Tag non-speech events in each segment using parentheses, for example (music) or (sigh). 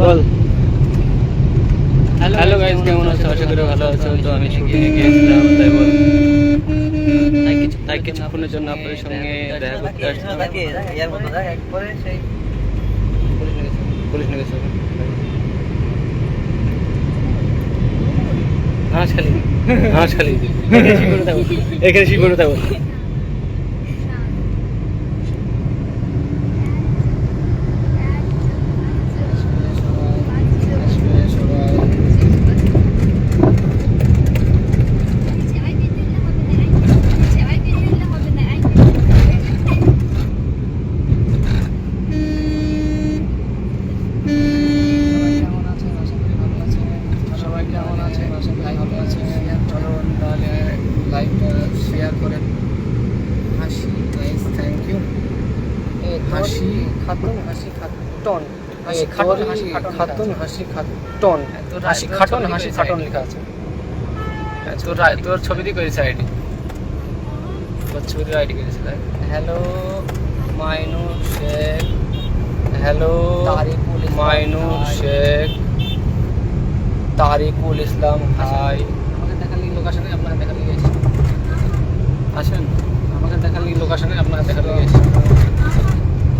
বল। Hello guys কেমন আছো? আশা করি ভালো আছো। তো আমি শুটিং এ গিয়েছিলাম তাই বল। তাই কিছু তাই কিছুক্ষণের জন্য আপনাদের সঙ্গে দেখা করতে আসলাম। পুলিশ নিয়ে গেছে। হাঁস খালি। হাঁস খালি। এখানে শিখরে থাকো এখানে শিখরে থাকো কেমন আছেন আশা করি ভালো আছেন সবাই কেমন আছেন আশা করি ভালো আছেন চলুন তাহলে লাইভটা শেয়ার করেন হাসি নাইস থ্যাংক ইউ হাসি খাতুন হাসি খাটন। হাসি খাটন হাসি খাতুন হাসি খাটন। হাসি খাটন হাসি খাটন লেখা আছে। তোর তোর ছবি দিয়ে করেছে আইডি। তোর ছবি দিয়ে আইডি করেছে হ্যালো মাইনু শেখ। হ্যালো তারিকুল মাইনু শেখ। তারিকুল ইসলাম ভাই। আমাকে দেখালি লোকেশনে আপনাকে দেখালি আসেন। আমাকে দেখালি লোকেশনে আপনাকে দেখালি গেছি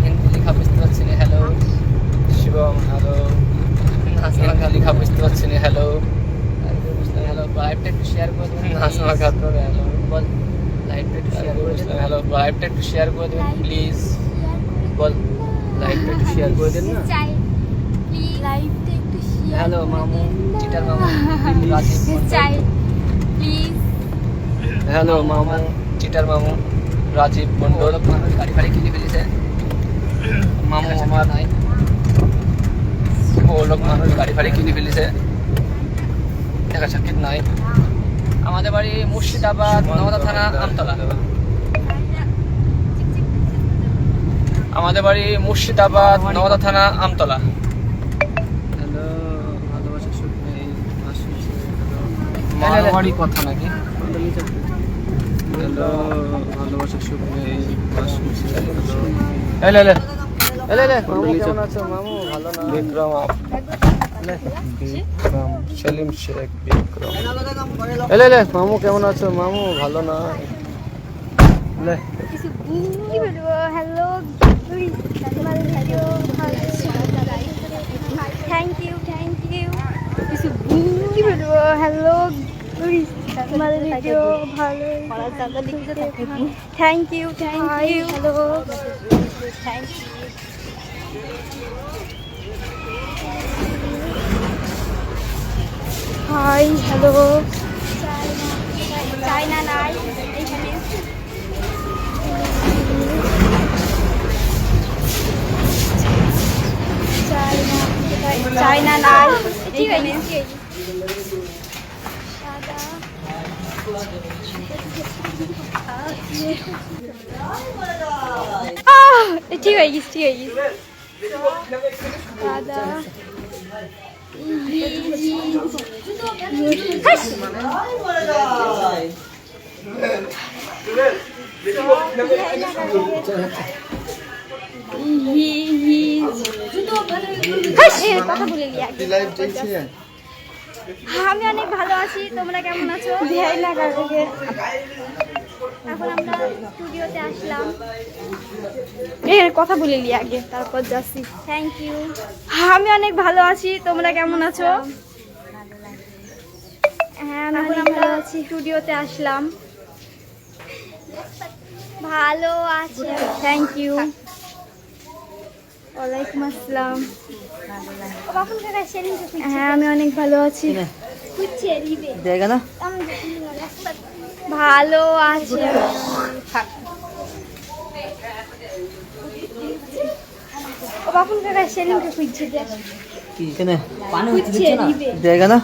হিন্দি লেখা বুঝতে পারছি না হ্যালো শিবম হ্যালো নাজমা লেখা বুঝতে পারছি না হ্যালো বুঝলাম হ্যালো লাইভটা একটু শেয়ার করে দেবেন নাজমা খাতুন হ্যালো বল লাইভটা একটু শেয়ার করে দেবেন হ্যালো লাইভটা একটু শেয়ার করে দেবেন প্লিজ বল লাইভটা একটু শেয়ার করে দেন না? লাইভটা একটু শেয়ার (laughs) হ্যালো মামু চিটার মামু রাজীব মন্ডল। চাই। প্লিজ হ্যালো মামু চিটার মামু রাজীব মন্ডল মানুষ গাড়ি ফাড়ি কিনে ফেলেছে? মামু আমার নাই। ও লোক মানুষ গাড়ি ফাড়ি কিনে ফেলেছে। সাক্ষাৎ নাই আমাদের বাড়ি মুর্শিদাবাদ নওদা থানা আমতলা। আমাদের বাড়ি মুর্শিদাবাদ নওদা থানা আমতলা। মারোয়ারি কথা নাকি? হ্যালো ভালোবাসা সুখ নেই এলে এলে এলে এলে মামু কেমন আছো মামু ভালো না? বিক্রম সেলিম শেখ বিক্রম। এলে এলে মামু কেমন আছো? মামু ভালো না? লে। Hello thank you thank you কিছু কি বলব? হ্যালো ভালো thank you thank you hello thank you hi hello চাইনা নাই চাইনা নাই এখানে ঠিক হয়ে গেছে ঠিক হয়ে গেছে। দাদা আমি অনেক ভালো আছি তোমরা কেমন আছো? আমরা স্টুডিওতে আসলাম। এর কথা বলে নি আগে তারপর যাচ্ছি। থ্যাংক ইউ আমি অনেক ভালো আছি তোমরা কেমন আছো? হ্যাঁ এখন আমরা স্টুডিওতে আসলাম। ভালো আছে। থ্যাংক ইউ ওয়ালাইকুম আসসালাম। হ্যাঁ আমি অনেক ভালো আছি। দেখে না? ভালো আছে। ও বাপুন কাকা সেলিমকে খুঁজছে কি কেনে পানি খুঁজছে না? দেখে না